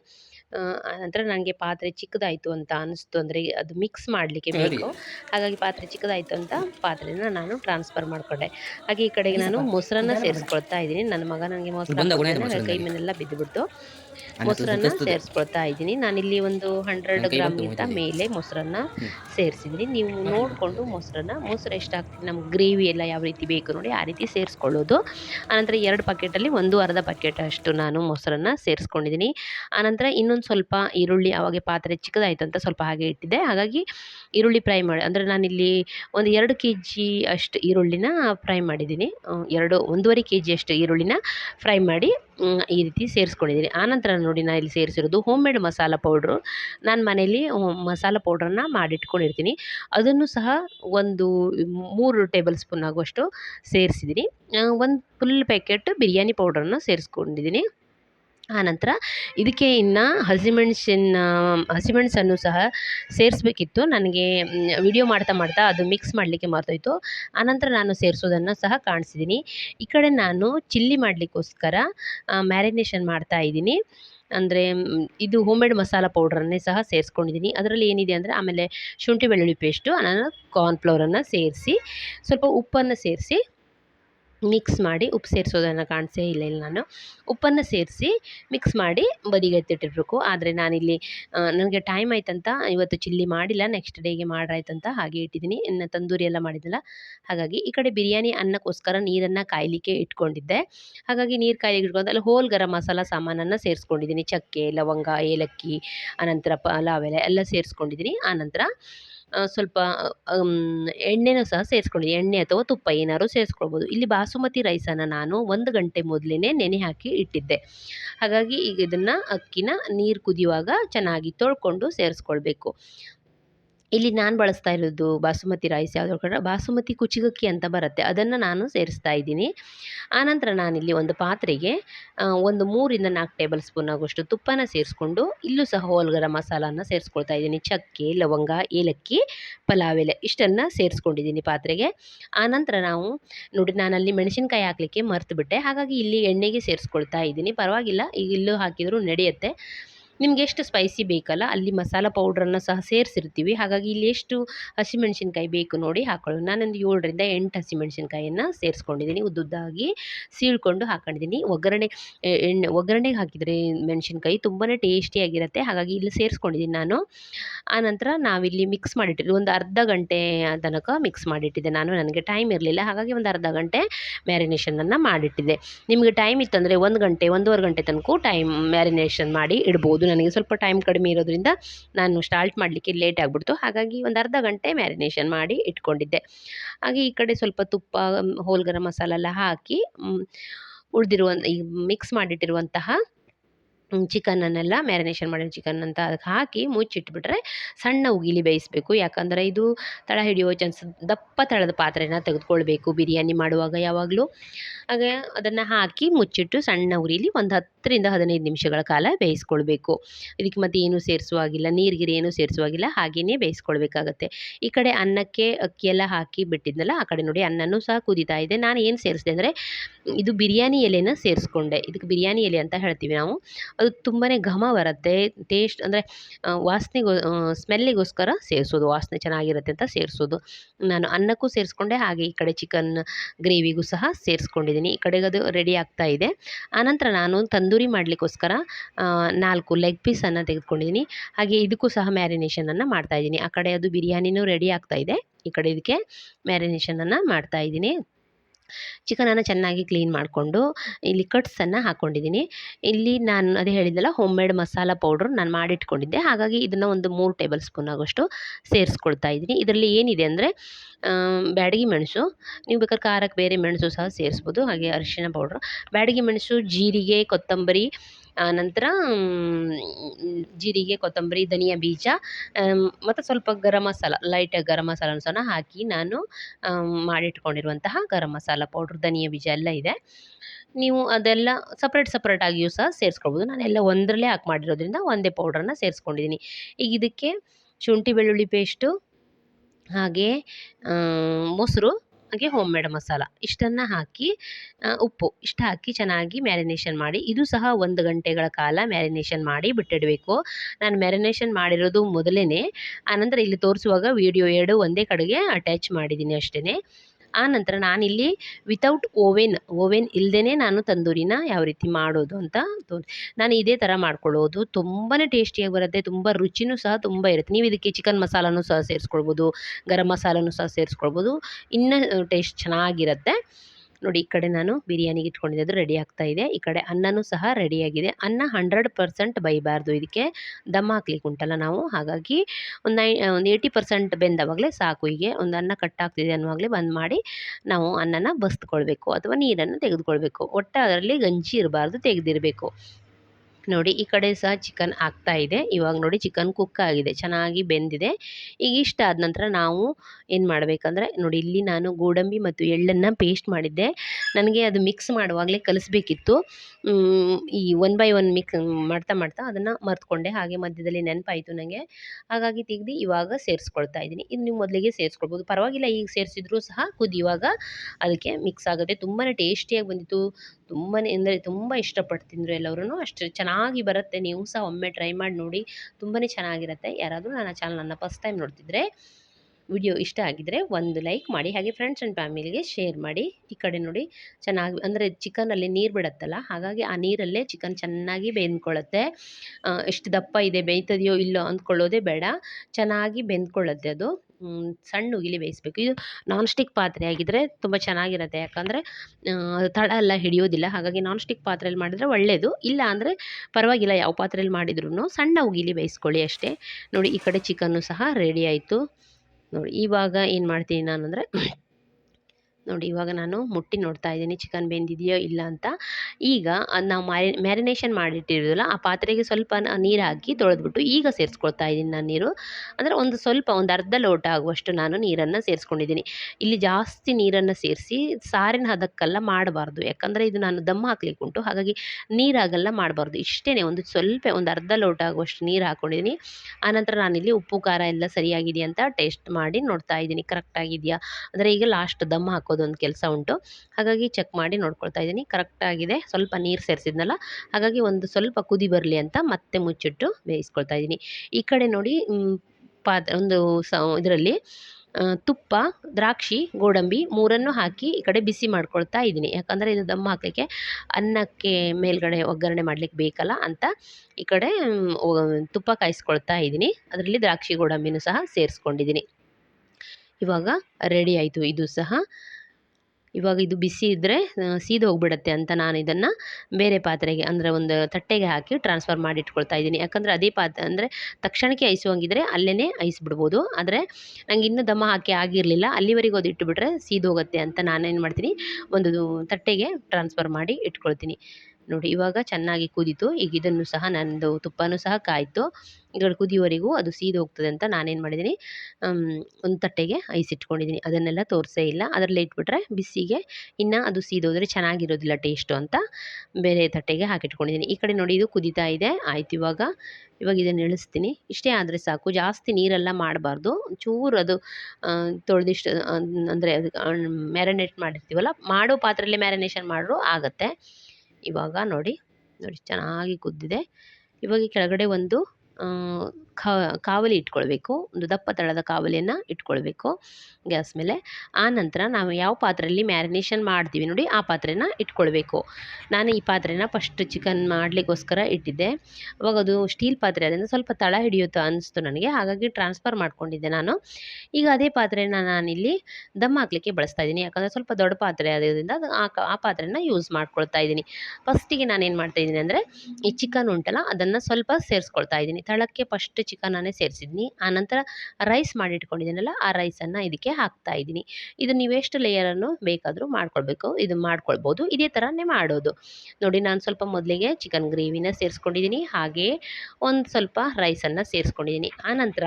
ಆನಂತರ ನನಗೆ ಪಾತ್ರೆ ಚಿಕ್ಕದಾಯಿತು ಅಂತ ಅನಿಸ್ತು ಅಂದರೆ ಅದು ಮಿಕ್ಸ್ ಮಾಡಲಿಕ್ಕೆ ಬೇಕು. ಹಾಗಾಗಿ ಪಾತ್ರೆ ಚಿಕ್ಕದಾಯಿತು ಅಂತ ಪಾತ್ರೆನ ನಾನು ಟ್ರಾನ್ಸ್ಫರ್ ಮಾಡಿಕೊಂಡೆ. ಹಾಗೆ ಈ ಕಡೆಗೆ ನಾನು ಮೊಸರನ್ನ ಸೇರಿಸ್ಕೊಳ್ತಾ ಇದ್ದೀನಿ. ನನ್ನ ಮಗ ನನಗೆ ಮೊಸರು ಕೈ ಮೇಲೆಲ್ಲ ಬಿದ್ದುಬಿಟ್ಟು ಮೊಸರನ್ನ ಸೇರಿಸ್ಕೊಳ್ತಾ ಇದ್ದೀನಿ. ನಾನಿಲ್ಲಿ ಒಂದು ಹಂಡ್ರೆಡ್ ಗ್ರಾಮ್ಗಿಂತ ಮೇಲೆ ಮೊಸರನ್ನ ಸೇರಿಸಿದ್ದೀನಿ. ನೀವು ನೋಡಿಕೊಂಡು ಮೊಸರನ್ನ ಮೊಸರು ಎಷ್ಟು ಹಾಕ್ತೀನಿ ನಮ್ಗೆ ಗ್ರೇವಿ ಎಲ್ಲ ಯಾವ ರೀತಿ ಬೇಕು ನೋಡಿ ಆ ರೀತಿ ಸೇರಿಸ್ಕೊಳ್ಳೋದು. ಆನಂತರ ಎರಡು ಪಕೆಟಲ್ಲಿ ಒಂದು ಅರ್ಧ ಪ್ಯಾಕೆಟ್ ಅಷ್ಟು ನಾನು ಮೊಸರನ್ನ ಸೇರಿಸ್ಕೊಂಡಿದ್ದೀನಿ. ಆನಂತರ ಇನ್ನೊಂದು ಸ್ವಲ್ಪ ಈರುಳ್ಳಿ ಅವಾಗೆ ಪಾತ್ರೆ ಚಿಕ್ಕದಾಯಿತು ಅಂತ ಸ್ವಲ್ಪ ಹಾಗೆ ಇಟ್ಟಿದ್ದೆ. ಹಾಗಾಗಿ ಈರುಳ್ಳಿ ಫ್ರೈ ಮಾಡಿ, ಅಂದರೆ ನಾನಿಲ್ಲಿ ಒಂದು ಎರಡು ಕೆ ಜಿ ಅಷ್ಟು ಈರುಳ್ಳಿನ ಫ್ರೈ ಮಾಡಿದ್ದೀನಿ. ಎರಡು, ಒಂದೂವರೆ ಕೆ ಜಿ ಅಷ್ಟು ಈರುಳ್ಳಿನ ಫ್ರೈ ಮಾಡಿ ಈ ರೀತಿ ಸೇರಿಸ್ಕೊಂಡಿದ್ದೀನಿ. ಆನಂತರ ನೋಡಿ ನಾನು ಇಲ್ಲಿ ಸೇರಿಸಿರೋದು ಹೋಮ್ ಮೇಡ್ ಮಸಾಲ ಪೌಡ್ರು. ನಾನು ಮನೇಲಿ ಮಸಾಲ ಪೌಡ್ರನ್ನ ಮಾಡಿಟ್ಕೊಂಡಿರ್ತೀನಿ. ಅದನ್ನು ಸಹ ಒಂದು ಮೂರು ಟೇಬಲ್ ಸ್ಪೂನ್ ಆಗುವಷ್ಟು ಸೇರಿಸಿದ್ದೀನಿ. ಒಂದು ಫುಲ್ ಪ್ಯಾಕೆಟ್ ಬಿರಿಯಾನಿ ಪೌಡ್ರನ್ನು ಸೇರಿಸ್ಕೊಂಡಿದ್ದೀನಿ. ಆನಂತರ ಇದಕ್ಕೆ ಇನ್ನು ಹಸಿಮೆಣ್ಸಿನ ಹಸಿಮೆಣಸನ್ನು ಸಹ ಸೇರಿಸ್ಬೇಕಿತ್ತು. ನನಗೆ ವಿಡಿಯೋ ಮಾಡ್ತಾ ಮಾಡ್ತಾ ಅದು ಮಿಕ್ಸ್ ಮಾಡಲಿಕ್ಕೆ ಮರ್ತೋಯಿತು. ಆನಂತರ ನಾನು ಸೇರಿಸೋದನ್ನು ಸಹ ಕಾಣಿಸಿದ್ದೀನಿ ಈ ಕಡೆ ನಾನು ಚಿಲ್ಲಿ ಮಾಡಲಿಕ್ಕೋಸ್ಕರ ಮ್ಯಾರಿನೇಷನ್ ಮಾಡ್ತಾ ಇದ್ದೀನಿ. ಅಂದರೆ ಇದು ಹೋಮ್ ಮೇಡ್ ಮಸಾಲ ಪೌಡ್ರನ್ನೇ ಸಹ ಸೇರಿಸ್ಕೊಂಡಿದ್ದೀನಿ ಅದರಲ್ಲಿ ಏನಿದೆ ಅಂದರೆ, ಆಮೇಲೆ ಶುಂಠಿ ಬೆಳ್ಳುಳ್ಳಿ ಪೇಸ್ಟು ನಾನು ಕಾರ್ನ್ಫ್ಲವರನ್ನು ಸೇರಿಸಿ, ಸ್ವಲ್ಪ ಉಪ್ಪನ್ನು ಸೇರಿಸಿ ಮಿಕ್ಸ್ ಮಾಡಿ ಉಪ್ಪು ಸೇರಿಸೋದನ್ನು ಕಾಣಿಸೇ ಇಲ್ಲ, ಇಲ್ಲಿ ನಾನು. ಉಪ್ಪನ್ನು ಸೇರಿಸಿ ಮಿಕ್ಸ್ ಮಾಡಿ ಬದಿಗೆ ಎತ್ತಿಟ್ಟಿರಬೇಕು ಆದರೆ ನಾನಿಲ್ಲಿ ನನಗೆ ಟೈಮ್ ಆಯ್ತಂತ, ಇವತ್ತು ಚಿಲ್ಲಿ ಮಾಡಿಲ್ಲ ನೆಕ್ಸ್ಟ್ ಡೇಗೆ ಮಾಡ್ರಾಯ್ತಂತ ಹಾಗೆ ಇಟ್ಟಿದ್ದೀನಿ. ಇನ್ನು ತಂದೂರಿ ಎಲ್ಲ ಮಾಡಿದ್ದಲ್ಲ, ಹಾಗಾಗಿ ಈ ಕಡೆ ಬಿರಿಯಾನಿ ಅನ್ನಕ್ಕೋಸ್ಕರ ನೀರನ್ನು ಕಾಯಲಿಕ್ಕೆ ಇಟ್ಕೊಂಡಿದ್ದೆ. ಹಾಗಾಗಿ ನೀರು ಕಾಯಲಿಕ್ಕೆ ಇಟ್ಕೊಂಡು, ಅಲ್ಲಿ ಹೋಲ್ ಗರಂ ಮಸಾಲ ಸಾಮಾನನ್ನು ಸೇರಿಸ್ಕೊಂಡಿದ್ದೀನಿ. ಚಕ್ಕೆ, ಲವಂಗ, ಏಲಕ್ಕಿ ಆನಂತರ ಪಲಾವ್ ಎಲೆ ಎಲ್ಲ ಸೇರಿಸ್ಕೊಂಡಿದ್ದೀನಿ. ಆನಂತರ ಸ್ವಲ್ಪ ಎಣ್ಣೆನ ಸಹ ಸೇರಿಸ್ಕೊಳ್ಳಿ. ಎಣ್ಣೆ ಅಥವಾ ತುಪ್ಪ ಏನಾದ್ರು ಸೇರಿಸ್ಕೊಳ್ಬೋದು. ಇಲ್ಲಿ ಬಾಸುಮತಿ ರೈಸನ್ನು ನಾನು ಒಂದು ಗಂಟೆ ಮೊದಲೇ ನೆನೆ ಹಾಕಿ ಇಟ್ಟಿದ್ದೆ. ಹಾಗಾಗಿ ಈಗ ಇದನ್ನು ಅಕ್ಕಿನ ನೀರು ಕುದಿಯುವಾಗ ಚೆನ್ನಾಗಿ ತೊಳ್ಕೊಂಡು ಸೇರಿಸ್ಕೊಳ್ಬೇಕು. ಇಲ್ಲಿ ನಾನು ಬಳಸ್ತಾ ಇರೋದು ಬಾಸುಮತಿ ರೈಸ್ ಯಾವುದು ಕಡೆ, ಬಾಸುಮತಿ ಕುಚಿಗಕ್ಕಿ ಅಂತ ಬರುತ್ತೆ. ಅದನ್ನು ನಾನು ಸೇರಿಸ್ತಾ ಇದ್ದೀನಿ. ಆನಂತರ ನಾನಿಲ್ಲಿ ಒಂದು ಪಾತ್ರೆಗೆ ಒಂದು ಮೂರಿಂದ ನಾಲ್ಕು ಟೇಬಲ್ ಸ್ಪೂನ್ ಆಗುವಷ್ಟು ತುಪ್ಪನ ಸೇರಿಸ್ಕೊಂಡು, ಇಲ್ಲೂ ಸಹ ಹೋಲ್ಗರ ಮಸಾಲಾನ ಸೇರಿಸ್ಕೊಳ್ತಾ ಇದ್ದೀನಿ. ಚಕ್ಕೆ, ಲವಂಗ, ಏಲಕ್ಕಿ, ಪಲಾವ್ ಎಲೆ ಇಷ್ಟನ್ನು ಸೇರಿಸ್ಕೊಂಡಿದ್ದೀನಿ ಪಾತ್ರೆಗೆ. ಆನಂತರ ನಾವು, ನೋಡಿ ನಾನಲ್ಲಿ ಮೆಣಸಿನ್ಕಾಯಿ ಹಾಕಲಿಕ್ಕೆ ಮರ್ತುಬಿಟ್ಟೆ. ಹಾಗಾಗಿ ಇಲ್ಲಿ ಎಣ್ಣೆಗೆ ಸೇರಿಸ್ಕೊಳ್ತಾ ಇದ್ದೀನಿ. ಪರವಾಗಿಲ್ಲ ಈಗ ಇಲ್ಲೂ ಹಾಕಿದರೂ ನಡೆಯುತ್ತೆ. ನಿಮ್ಗೆ ಎಷ್ಟು ಸ್ಪೈಸಿ ಬೇಕಲ್ಲ, ಅಲ್ಲಿ ಮಸಾಲ ಪೌಡ್ರನ್ನು ಸಹ ಸೇರಿಸಿರ್ತೀವಿ. ಹಾಗಾಗಿ ಇಲ್ಲಿ ಎಷ್ಟು ಹಸಿಮೆಣಸಿನ್ಕಾಯಿ ಬೇಕು ನೋಡಿ ಹಾಕೊಳ್ಳೋಣ. ನಾನೊಂದು ಏಳರಿಂದ ಎಂಟು ಹಸಿಮೆಣ್ಸಿನ್ಕಾಯಿಯನ್ನು ಸೇರಿಸ್ಕೊಂಡಿದ್ದೀನಿ. ಉದ್ದುದ್ದಾಗಿ ಸೀಳ್ಕೊಂಡು ಹಾಕೊಂಡಿದ್ದೀನಿ. ಒಗ್ಗರಣೆ ಎಣ್ಣೆ, ಒಗ್ಗರಣೆಗೆ ಹಾಕಿದರೆ ಮೆಣಸಿನ್ಕಾಯಿ ತುಂಬಾ ಟೇಸ್ಟಿಯಾಗಿರುತ್ತೆ ಹಾಗಾಗಿ ಇಲ್ಲಿ ಸೇರಿಸ್ಕೊಂಡಿದ್ದೀನಿ ನಾನು. ಆನಂತರ ನಾವಿಲ್ಲಿ ಮಿಕ್ಸ್ ಮಾಡಿಟ್ಟಿದ್ವಿ ಒಂದು ಅರ್ಧ ಗಂಟೆ ತನಕ ಮಿಕ್ಸ್ ಮಾಡಿಟ್ಟಿದ್ದೆ ನಾನು. ನನಗೆ ಟೈಮ್ ಇರಲಿಲ್ಲ. ಹಾಗಾಗಿ ಒಂದು ಅರ್ಧ ಗಂಟೆ ಮ್ಯಾರಿನೇಷನನ್ನು ಮಾಡಿಟ್ಟಿದ್ದೆ. ನಿಮಗೆ ಟೈಮ್ ಇತ್ತಂದರೆ ಒಂದು ಗಂಟೆ, ಒಂದೂವರೆ ಗಂಟೆ ತನಕ ಟೈಮ್ ಮ್ಯಾರಿನೇಷನ್ ಮಾಡಿ ಇಡ್ಬೋದು. ನನಗೆ ಸ್ವಲ್ಪ ಟೈಮ್ ಕಡಿಮೆ ಇರೋದ್ರಿಂದ ನಾನು ಸ್ಟಾರ್ಟ್ ಮಾಡಲಿಕ್ಕೆ ಲೇಟ್ ಆಗಿಬಿಡ್ತು. ಹಾಗಾಗಿ ಒಂದು ಅರ್ಧ ಗಂಟೆ ಮ್ಯಾರಿನೇಷನ್ ಮಾಡಿ ಇಟ್ಕೊಂಡಿದ್ದೆ. ಹಾಗೆ ಈ ಕಡೆ ಸ್ವಲ್ಪ ತುಪ್ಪ ಹೋಲ್ ಗರಂ ಮಸಾಲೆ ಎಲ್ಲ ಹಾಕಿ ಉಳಿದಿರುವ ಈ ಮಿಕ್ಸ್ ಮಾಡಿಟ್ಟಿರುವಂತಹ ಚಿಕನನ್ನೆಲ್ಲ ಮ್ಯಾರಿನೇಷನ್ ಮಾಡಿದ ಚಿಕನ್ ಅಂತ ಅದಕ್ಕೆ ಹಾಕಿ ಮುಚ್ಚಿಟ್ಬಿಟ್ರೆ ಸಣ್ಣ ಉಗಿಲಿ ಬೇಯಿಸಬೇಕು. ಯಾಕಂದರೆ ಇದು ತಳ ಹಿಡಿಯೋ ಚಾನ್ಸ್ ದಪ್ಪ ತಳದ ಪಾತ್ರೆನ ತೆಗೆದುಕೊಳ್ಬೇಕು ಬಿರಿಯಾನಿ ಮಾಡುವಾಗ ಯಾವಾಗಲೂ. ಹಾಗೆ ಅದನ್ನು ಹಾಕಿ ಮುಚ್ಚಿಟ್ಟು ಸಣ್ಣ ಉರಿಲಿ ಒಂದು ಹತ್ತರಿಂದ ಹದಿನೈದು ನಿಮಿಷಗಳ ಕಾಲ ಬೇಯಿಸ್ಕೊಳ್ಬೇಕು. ಇದಕ್ಕೆ ಮತ್ತೆ ಏನು ಸೇರಿಸುವಾಗಿಲ್ಲ ನೀರ್ಗಿರಿ ಏನೂ ಸೇರಿಸುವಾಗಿಲ್ಲ ಹಾಗೆಯೇ ಬೇಯಿಸ್ಕೊಳ್ಬೇಕಾಗತ್ತೆ. ಈ ಕಡೆ ಅನ್ನಕ್ಕೆ ಅಕ್ಕಿ ಎಲ್ಲ ಹಾಕಿ ಬಿಟ್ಟಿದ್ನಲ್ಲ, ಆ ಕಡೆ ನೋಡಿ ಅನ್ನನೂ ಸಹ ಕುದೀತಾ ಇದೆ. ನಾನು ಏನು ಸೇರಿಸಿದೆ ಅಂದರೆ ಇದು ಬಿರಿಯಾನಿ ಎಲೆನ ಸೇರಿಸ್ಕೊಂಡೆ. ಇದಕ್ಕೆ ಬಿರಿಯಾನಿ ಎಲೆ ಅಂತ ಹೇಳ್ತೀವಿ ನಾವು. ಅದು ತುಂಬಾ ಘಮ ಬರುತ್ತೆ ಟೇಸ್ಟ್ ಅಂದರೆ ವಾಸನೆಗೋ ಸ್ಮೆಲ್ಲಿಗೋಸ್ಕರ ಸೇರಿಸೋದು, ವಾಸನೆ ಚೆನ್ನಾಗಿರುತ್ತೆ ಅಂತ ಸೇರಿಸೋದು. ನಾನು ಅನ್ನಕ್ಕೂ ಸೇರಿಸ್ಕೊಂಡೆ, ಹಾಗೆ ಈ ಕಡೆ ಚಿಕನ್ ಗ್ರೇವಿಗೂ ಸಹ ಸೇರಿಸ್ಕೊಂಡಿದ್ದೀನಿ. ಈ ಕಡೆಗೆ ಅದು ರೆಡಿ ಆಗ್ತಾ ಇದೆ. ಆನಂತರ ನಾನು ತಂದೂರಿ ಮಾಡಲಿಕ್ಕೋಸ್ಕರ ನಾಲ್ಕು ಲೆಗ್ ಪೀಸನ್ನು ತೆಗೆದುಕೊಂಡಿದ್ದೀನಿ ಹಾಗೆ ಇದಕ್ಕೂ ಸಹ ಮ್ಯಾರಿನೇಷನನ್ನು ಮಾಡ್ತಾಯಿದ್ದೀನಿ ಆ ಕಡೆ ಅದು ಬಿರಿಯಾನಿನೂ ರೆಡಿ ಆಗ್ತಾ ಇದೆ. ಈ ಕಡೆ ಇದಕ್ಕೆ ಮ್ಯಾರಿನೇಷನನ್ನು ಮಾಡ್ತಾಯಿದ್ದೀನಿ ಚಿಕನನ್ನು ಚೆನ್ನಾಗಿ ಕ್ಲೀನ್ ಮಾಡಿಕೊಂಡು ಇಲ್ಲಿ ಕಟ್ಸನ್ನು ಹಾಕ್ಕೊಂಡಿದ್ದೀನಿ ಇಲ್ಲಿ ನಾನು ಅದೇ ಹೇಳಿದ್ದಲ್ಲ ಹೋಮ್ ಮೇಡ್ ಮಸಾಲ ಪೌಡ್ರ್ ನಾನು ಮಾಡಿಟ್ಕೊಂಡಿದ್ದೆ. ಹಾಗಾಗಿ ಇದನ್ನು ಒಂದು ಮೂರು ಟೇಬಲ್ ಸ್ಪೂನ್ ಆಗೋಷ್ಟು ಸೇರಿಸ್ಕೊಳ್ತಾ ಇದ್ದೀನಿ. ಇದರಲ್ಲಿ ಏನಿದೆ ಅಂದರೆ ಬ್ಯಾಡಗಿ ಮೆಣಸು, ನೀವು ಬೇಕಾದ್ರೆ ಖಾರಕ್ಕೆ ಬೇರೆ ಮೆಣಸು ಸಹ ಸೇರಿಸ್ಬೋದು, ಹಾಗೆ ಅರಿಶಿಣ ಪೌಡ್ರ್ ಬ್ಯಾಡಗಿ ಮೆಣಸು, ಜೀರಿಗೆ, ಕೊತ್ತಂಬರಿ ನಂತರ ಜೀರಿಗೆ, ಕೊತ್ತಂಬರಿ, ಧನಿಯಾ ಬೀಜ ಮತ್ತು ಸ್ವಲ್ಪ ಗರಂ ಮಸಾಲ ಲೈಟಾಗಿ ಗರಂ ಮಸಾಲನ ಸಹ ಹಾಕಿ ನಾನು ಮಾಡಿಟ್ಕೊಂಡಿರುವಂತಹ ಗರಂ ಮಸಾಲ ಪೌಡ್ರ್ ಧನಿಯಾ ಬೀಜ ಎಲ್ಲ ಇದೆ. ನೀವು ಅದೆಲ್ಲ ಸಪ್ರೇಟ್ ಸಪ್ರೇಟಾಗಿಯೂ ಸಹ ಸೇರಿಸ್ಕೊಳ್ಬೋದು. ನಾನೆಲ್ಲ ಒಂದರಲ್ಲೇ ಹಾಕಿ ಮಾಡಿರೋದ್ರಿಂದ ಒಂದೇ ಪೌಡ್ರನ್ನ ಸೇರಿಸ್ಕೊಂಡಿದ್ದೀನಿ. ಈಗ ಇದಕ್ಕೆ ಶುಂಠಿ ಬೆಳ್ಳುಳ್ಳಿ ಪೇಸ್ಟು ಹಾಗೆ ಮೊಸರು ಹಾಗೆ ಹೋಮ್ ಮೇಡ್ ಮಸಾಲ. ಇಷ್ಟನ್ನು ಹಾಕಿ ಉಪ್ಪು. ಇಷ್ಟು ಹಾಕಿ ಚೆನ್ನಾಗಿ ಮ್ಯಾರಿನೇಷನ್ ಮಾಡಿ, ಇದು ಸಹ ಒಂದು ಗಂಟೆಗಳ ಕಾಲ ಮ್ಯಾರಿನೇಷನ್ ಮಾಡಿ ಬಿಟ್ಟಿಡಬೇಕು. ನಾನು ಮ್ಯಾರಿನೇಷನ್ ಮಾಡಿರೋದು ಮೊದಲೇ ಆನಂತರ ಇಲ್ಲಿ ತೋರಿಸುವಾಗ ವಿಡಿಯೋ ಎರಡು ಒಂದೇ ಕಡೆಗೆ ಅಟ್ಯಾಚ್ ಮಾಡಿದ್ದೀನಿ ಅಷ್ಟೇ ಆನಂತರ ನಾನಿಲ್ಲಿ ವಿತೌಟ್ ಓವೆನ್ ಓವೆನ್ ಇಲ್ಲದೇ ನಾನು ತಂದೂರಿನ ಯಾವ ರೀತಿ ಮಾಡೋದು ಅಂತ ನಾನು ಇದೇ ಥರ ಮಾಡ್ಕೊಳ್ಳೋದು. ತುಂಬಾ ಟೇಸ್ಟಿಯಾಗಿ ಬರುತ್ತೆ, ತುಂಬ ರುಚಿನೂ ಸಹ ತುಂಬ ಇರುತ್ತೆ. ನೀವು ಇದಕ್ಕೆ ಚಿಕನ್ ಮಸಾಲನೂ ಸಹ ಸೇರಿಸ್ಕೊಳ್ಬೋದು, ಗರಂ ಮಸಾಲನೂ ಸಹ ಸೇರಿಸ್ಕೊಳ್ಬೋದು, ಇನ್ನೂ ಟೇಸ್ಟ್ ಚೆನ್ನಾಗಿರುತ್ತೆ. ನೋಡಿ ಈ ಕಡೆ ನಾನು ಬಿರಿಯಾನಿಗೆ ಇಟ್ಕೊಂಡಿದ್ದೆ ಅದು ರೆಡಿ ಆಗ್ತಾ ಇದೆ. ಈ ಕಡೆ ಅನ್ನನೂ ಸಹ ರೆಡಿಯಾಗಿದೆ ಅನ್ನ ಹಂಡ್ರೆಡ್ ಪರ್ಸೆಂಟ್ ಬೈಬಾರ್ದು. ಇದಕ್ಕೆ ದಮ್ಮ ಹಾಕ್ಲಿಕ್ಕೆ ಉಂಟಲ್ಲ ನಾವು. ಹಾಗಾಗಿ ಒಂದು ನೈ ಒಂದು ಏಯ್ಟಿ ಪರ್ಸೆಂಟ್ ಬೆಂದವಾಗಲೇ ಸಾಕು ಹೀಗೆ. ಒಂದು ಅನ್ನ ಕಟ್ಟಾಗ್ತಿದೆ ಅನ್ನುವಾಗಲೇ ಬಂದ್ ಮಾಡಿ ನಾವು ಅನ್ನನ ಬಸ್ತ್ಕೊಳ್ಬೇಕು ಅಥವಾ ನೀರನ್ನು ತೆಗೆದುಕೊಳ್ಬೇಕು. ಒಟ್ಟು ಅದರಲ್ಲಿ ಗಂಜಿ ಇರಬಾರ್ದು, ತೆಗೆದಿರಬೇಕು. ನೋಡಿ ಈ ಕಡೆ ಸಹ ಚಿಕನ್ ಆಗ್ತಾ ಇದೆ. ಇವಾಗ ನೋಡಿ ಚಿಕನ್ ಕುಕ್ ಆಗಿದೆ. ಚೆನ್ನಾಗಿ ಬೆಂದಿದೆ. ಈಗ ಇಷ್ಟ ಆದ ನಂತರ ನಾವು ಏನು ಮಾಡಬೇಕಂದ್ರೆ ನೋಡಿ ಇಲ್ಲಿ ನಾನು ಗೋಡಂಬಿ ಮತ್ತು ಎಳ್ಳನ್ನು ಪೇಸ್ಟ್ ಮಾಡಿದ್ದೆ. ನನಗೆ ಅದು ಮಿಕ್ಸ್ ಮಾಡುವಾಗಲೇ ಕಲಿಸ್ಬೇಕಿತ್ತು. ಈ ಒನ್ ಬೈ ಒನ್ ಮಿಕ್ಸ್ ಮಾಡ್ತಾ ಮಾಡ್ತಾ ಅದನ್ನು ಮರ್ತ್ಕೊಂಡೆ. ಹಾಗೆ ಮಧ್ಯದಲ್ಲಿ ನೆನಪಾಯಿತು ನನಗೆ ಹಾಗಾಗಿ ತೆಗ್ದು ಇವಾಗ ಸೇರಿಸ್ಕೊಳ್ತಾ ಇದ್ದೀನಿ. ಇದು ನೀವು ಮೊದಲಿಗೆ ಸೇರಿಸ್ಕೊಳ್ಬೋದು. ಪರವಾಗಿಲ್ಲ, ಈಗ ಸೇರಿಸಿದ್ರು ಸಹ ಕುದಿಯುವಾಗ ಅದಕ್ಕೆ ಮಿಕ್ಸ್ ಆಗುತ್ತೆ. ತುಂಬಾ ಟೇಸ್ಟಿಯಾಗಿ ಬಂದಿತ್ತು. ತುಂಬಾ ಅಂದರೆ ತುಂಬ ಇಷ್ಟಪಟ್ಟು ತಿಂದರು ಎಲ್ಲರೂ ಅಷ್ಟು ಚೆನ್ನಾಗಿ ಬರುತ್ತೆ. ನೀವು ಸಹ ಒಮ್ಮೆ ಟ್ರೈ ಮಾಡಿ ನೋಡಿ. ತುಂಬಾ ಚೆನ್ನಾಗಿರುತ್ತೆ. ಯಾರಾದರೂ ನನ್ನ ಚಾನಲನ್ನು ಫಸ್ಟ್ ಟೈಮ್ ನೋಡ್ತಿದ್ರೆ ವಿಡಿಯೋ ಇಷ್ಟ ಆಗಿದ್ದರೆ ಒಂದು ಲೈಕ್ ಮಾಡಿ, ಹಾಗೆ ಫ್ರೆಂಡ್ಸ್ ಆ್ಯಂಡ್ ಫ್ಯಾಮಿಲಿಗೆ ಶೇರ್ ಮಾಡಿ. ಈ ಕಡೆ ನೋಡಿ ಚೆನ್ನಾಗಿ, ಅಂದರೆ ಚಿಕನಲ್ಲಿ ನೀರು ಬಿಡುತ್ತಲ್ಲ, ಹಾಗಾಗಿ ಆ ನೀರಲ್ಲೇ ಚಿಕನ್ ಚೆನ್ನಾಗಿ ಬೆಂದ್ಕೊಳ್ಳುತ್ತೆ ಎಷ್ಟು ದಪ್ಪ ಇದೆ, ಬೇಯ್ತದೆಯೋ ಇಲ್ಲೋ ಅಂದ್ಕೊಳ್ಳೋದೇ ಬೇಡ. ಚೆನ್ನಾಗಿ ಬೆಂದ್ಕೊಳ್ಳುತ್ತೆ ಅದು. ಸಣ್ಣ ಉಗಿಲಿ ಬೇಯಿಸ್ಬೇಕು. ಇದು ನಾನ್ ಸ್ಟಿಕ್ ಪಾತ್ರೆ ಆಗಿದ್ದರೆ ತುಂಬ ಚೆನ್ನಾಗಿರುತ್ತೆ, ಯಾಕಂದರೆ ತಡ ಎಲ್ಲ ಹಿಡಿಯೋದಿಲ್ಲ, ಹಾಗಾಗಿ ನಾನ್ ಸ್ಟಿಕ್ ಪಾತ್ರೆಯಲ್ಲಿ ಮಾಡಿದರೆ ಒಳ್ಳೆಯದು ಇಲ್ಲ ಅಂದರೆ ಪರವಾಗಿಲ್ಲ, ಯಾವ ಪಾತ್ರೆಯಲ್ಲಿ ಮಾಡಿದ್ರೂ ಸಣ್ಣ ಉಗಿಲಿ ಬೇಯಿಸ್ಕೊಳ್ಳಿ ಅಷ್ಟೇ. ನೋಡಿ, ಈ ಕಡೆ ಚಿಕನ್ನು ಸಹ ರೆಡಿ ಆಯಿತು. ನೋಡಿ ಇವಾಗ ಏನು ಮಾಡ್ತೀನಿ ನಾನು ಅಂದರೆ ನೋಡಿ ಇವಾಗ ನಾನು ಮುಟ್ಟಿ ನೋಡ್ತಾ ಇದ್ದೀನಿ. ಚಿಕನ್ ಬೆಂದಿದೆಯೋ ಇಲ್ಲ ಅಂತ. ಈಗ ನಾವು ಮ್ಯಾರಿ, ಮ್ಯಾರಿನೇಷನ್ ಮಾಡಿಟ್ಟಿರೋದಲ್ಲ, ಆ ಪಾತ್ರೆಗೆ ಸ್ವಲ್ಪ ನೀರು ಹಾಕಿ ತೊಳೆದ್ಬಿಟ್ಟು ಈಗ ಸೇರಿಸ್ಕೊಳ್ತಾ ಇದ್ದೀನಿ ನಾನು ನೀರು. ಅಂದರೆ ಒಂದು ಸ್ವಲ್ಪ, ಒಂದು ಅರ್ಧ ಲೋಟ ಆಗುವಷ್ಟು ನಾನು ನೀರನ್ನು ಸೇರಿಸ್ಕೊಂಡಿದ್ದೀನಿ. ಇಲ್ಲಿ ಜಾಸ್ತಿ ನೀರನ್ನು ಸೇರಿಸಿ ಸಾರಿನ ಹದಕ್ಕೆಲ್ಲ ಮಾಡಬಾರ್ದು. ಯಾಕಂದರೆ ಇದು ನಾನು ದಮ್ಮ ಹಾಕ್ಲಿಕ್ಕೆ ಉಂಟು. ಹಾಗಾಗಿ ನೀರಾಗೆಲ್ಲ ಮಾಡಬಾರ್ದು. ಇಷ್ಟೇ ಒಂದು ಸ್ವಲ್ಪ, ಒಂದು ಅರ್ಧ ಲೋಟ ಆಗುವಷ್ಟು ನೀರು ಹಾಕ್ಕೊಂಡಿದ್ದೀನಿ ಆನಂತರ ನಾನಿಲ್ಲಿ ಉಪ್ಪು, ಖಾರ ಎಲ್ಲ ಸರಿಯಾಗಿದೆಯಾ ಅಂತ ಟೇಸ್ಟ್ ಮಾಡಿ ನೋಡ್ತಾ ಇದ್ದೀನಿ. ಕರೆಕ್ಟಾಗಿದೆಯಾ ಅಂದರೆ ಈಗ ಲಾಸ್ಟ್ ದಮ್ ಹಾಕೋ ಹಾಕೋದೊಂದು ಕೆಲಸ ಉಂಟು. ಹಾಗಾಗಿ ಚೆಕ್ ಮಾಡಿ ನೋಡ್ಕೊಳ್ತಾ ಇದ್ದೀನಿ. ಕರೆಕ್ಟಾಗಿದೆ ಸ್ವಲ್ಪ ನೀರು ಸೇರಿಸಿದ್ನಲ್ಲ? ಹಾಗಾಗಿ ಒಂದು ಸ್ವಲ್ಪ ಕುದಿ ಬರಲಿ ಅಂತ ಮತ್ತೆ ಮುಚ್ಚಿಟ್ಟು ಬೇಯಿಸ್ಕೊಳ್ತಾ ಇದ್ದೀನಿ. ಈ ಕಡೆ ನೋಡಿ ಪಾತ್ ಒಂದು ಸ, ಇದರಲ್ಲಿ ತುಪ್ಪ, ದ್ರಾಕ್ಷಿ, ಗೋಡಂಬಿ ಮೂರನ್ನು ಹಾಕಿ ಈ ಕಡೆ ಬಿಸಿ ಮಾಡ್ಕೊಳ್ತಾ ಇದ್ದೀನಿ. ಯಾಕಂದರೆ ಇದು ದಮ್ಮ ಹಾಕಲಿಕ್ಕೆ ಅನ್ನಕ್ಕೆ ಮೇಲ್ಗಡೆ ಒಗ್ಗರಣೆ ಮಾಡಲಿಕ್ಕೆ ಬೇಕಲ್ಲ ಅಂತ ಈ ಕಡೆ ತುಪ್ಪ ಕಾಯಿಸ್ಕೊಳ್ತಾ ಇದ್ದೀನಿ. ಅದರಲ್ಲಿ ದ್ರಾಕ್ಷಿ, ಗೋಡಂಬಿನೂ ಸಹ ಸೇರಿಸ್ಕೊಂಡಿದ್ದೀನಿ. ಇವಾಗ ರೆಡಿ ಆಯಿತು. ಇದು ಸಹ ಇವಾಗ ಇದು ಬಿಸಿ ಇದ್ದರೆ ಸೀದು ಹೋಗ್ಬಿಡತ್ತೆ ಅಂತ ನಾನು ಇದನ್ನು ಬೇರೆ ಪಾತ್ರೆಗೆ ಅಂದರೆ ಒಂದು ತಟ್ಟೆಗೆ ಹಾಕಿ ಟ್ರಾನ್ಸ್ಫರ್ ಮಾಡಿ ಇಟ್ಕೊಳ್ತಾ ಇದ್ದೀನಿ. ಯಾಕಂದರೆ ಅದೇ ಪಾತ್ರೆ ಅಂದರೆ ತಕ್ಷಣಕ್ಕೆ ಐಸುವಂಗಿದ್ರೆ ಅಲ್ಲೇ ಐಸ್ಬಿಡ್ಬೋದು. ಆದರೆ ನಂಗೆ ಇನ್ನೂ ದಮ್ಮ ಹಾಕಿ ಆಗಿರಲಿಲ್ಲ, ಅಲ್ಲಿವರೆಗೂ ಅದು ಇಟ್ಟುಬಿಟ್ರೆ ಸೀದು ಹೋಗುತ್ತೆ ಅಂತ ನಾನೇನು ಮಾಡ್ತೀನಿ, ಒಂದು ತಟ್ಟೆಗೆ ಟ್ರಾನ್ಸ್ಫರ್ ಮಾಡಿ ಇಟ್ಕೊಳ್ತೀನಿ. ನೋಡಿ, ಇವಾಗ ಚೆನ್ನಾಗಿ ಕುದಿತು ಈಗ ಇದನ್ನು ಸಹ ನಂದು ತುಪ್ಪನೂ ಸಹ ಕಾಯಿತು ಈಗ ಕುದಿಯುವವರೆಗೂ ಅದು ಸೀದು ಹೋಗ್ತದೆ ಅಂತ ನಾನೇನು ಮಾಡಿದ್ದೀನಿ ಒಂದು ತಟ್ಟೆಗೆ ಐಸ್ ಇಟ್ಕೊಂಡಿದ್ದೀನಿ. ಅದನ್ನೆಲ್ಲ ತೋರಿಸೇ ಇಲ್ಲ. ಅದರಲ್ಲಿ ಇಟ್ಬಿಟ್ರೆ ಬಿಸಿಗೆ ಇನ್ನು ಅದು ಸೀದೋದ್ರೆ ಚೆನ್ನಾಗಿರೋದಿಲ್ಲ ಟೇಸ್ಟು ಅಂತ ಬೇರೆ ತಟ್ಟೆಗೆ ಹಾಕಿಟ್ಕೊಂಡಿದ್ದೀನಿ. ಈ ಕಡೆ ನೋಡಿ ಇದು ಕುದೀತಾ ಇದೆ. ಆಯ್ತು ಇವಾಗ ಇವಾಗ ಇದನ್ನು ಇಳಿಸ್ತೀನಿ ಇಷ್ಟೇ ಆದರೆ ಸಾಕು, ಜಾಸ್ತಿ ನೀರೆಲ್ಲ ಮಾಡಬಾರ್ದು. ಚೂರು ಅದು ತೊಳೆದಿಷ್ಟು ಅಂದರೆ ಅದು ಮ್ಯಾರಿನೇಟ್ ಮಾಡಿರ್ತೀವಲ್ಲ, ಮಾಡೋ ಪಾತ್ರೆಯಲ್ಲೇ ಮ್ಯಾರಿನೇಷನ್ ಮಾಡಿದ್ರು ಆಗುತ್ತೆ. ಇವಾಗ ನೋಡಿ ನೋಡಿ ಚೆನ್ನಾಗಿ ಕುದ್ದಿದೆ. ಇವಾಗ ಕೆಳಗಡೆ ಒಂದು ಕಾವಲಿ ಇಟ್ಕೊಳ್ಬೇಕು. ಒಂದು ದಪ್ಪ ತಳದ ಕಾವಲಿಯನ್ನು ಇಟ್ಕೊಳ್ಬೇಕು ಗ್ಯಾಸ್ ಮೇಲೆ. ಆ ನಂತರ ನಾವು ಯಾವ ಪಾತ್ರೆಯಲ್ಲಿ ಮ್ಯಾರಿನೇಷನ್ ಮಾಡ್ತೀವಿ ನೋಡಿ ಆ ಪಾತ್ರೆನ ಇಟ್ಕೊಳ್ಬೇಕು. ನಾನು ಈ ಪಾತ್ರೆನ ಫಸ್ಟ್ ಚಿಕನ್ ಮಾಡಲಿಕ್ಕೋಸ್ಕರ ಇಟ್ಟಿದ್ದೆ. ಅವಾಗ ಅದು ಸ್ಟೀಲ್ ಪಾತ್ರೆ, ಅದರಿಂದ ಸ್ವಲ್ಪ ತಳ ಹಿಡಿಯುತ್ತೆ ಅನಿಸ್ತು ನನಗೆ. ಹಾಗಾಗಿ ಟ್ರಾನ್ಸ್ಫರ್ ಮಾಡ್ಕೊಂಡಿದ್ದೆ ನಾನು. ಈಗ ಅದೇ ಪಾತ್ರೆನ ನಾನಿಲ್ಲಿ ದಮ್ ಹಾಕಲಿಕ್ಕೆ ಬಳಸ್ತಾ ಇದ್ದೀನಿ. ಯಾಕಂದರೆ ಸ್ವಲ್ಪ ದೊಡ್ಡ ಪಾತ್ರೆ ಆಗಿರೋದ್ರಿಂದ ಅದು ಆ ಆ ಪಾತ್ರೆನ ಯೂಸ್ ಮಾಡ್ಕೊಳ್ತಾ ಇದ್ದೀನಿ. ಫಸ್ಟಿಗೆ ನಾನೇನು ಮಾಡ್ತಾ ಇದ್ದೀನಿ ಅಂದರೆ ಈ ಚಿಕನ್ ಉಂಟಲ್ಲ ಅದನ್ನು ಸ್ವಲ್ಪ ಸೇರಿಸ್ಕೊಳ್ತಾ ಇದ್ದೀನಿ. ತಳಕ್ಕೆ ಫಸ್ಟ್ ಚಿಕನನ್ನೇ ಸೇರಿಸಿದ್ನಿ. ಆನಂತರ ರೈಸ್ ಮಾಡಿಟ್ಕೊಂಡಿದ್ದೀನಲ್ಲ, ಆ ರೈಸನ್ನು ಇದಕ್ಕೆ ಹಾಕ್ತಾ ಇದ್ದೀನಿ. ಇದು ನೀವೆಷ್ಟು ಲೇಯರನ್ನು ಬೇಕಾದರೂ ಮಾಡ್ಕೊಳ್ಬೇಕು. ಇದು ಮಾಡ್ಕೊಳ್ಬೋದು. ಇದೇ ಥರನೇ ಮಾಡೋದು. ನೋಡಿ, ನಾನು ಸ್ವಲ್ಪ ಮೊದಲಿಗೆ ಚಿಕನ್ ಗ್ರೇವಿನ ಸೇರಿಸ್ಕೊಂಡಿದ್ದೀನಿ. ಹಾಗೆ ಒಂದು ಸ್ವಲ್ಪ ರೈಸನ್ನು ಸೇರಿಸ್ಕೊಂಡಿದ್ದೀನಿ. ಆನಂತರ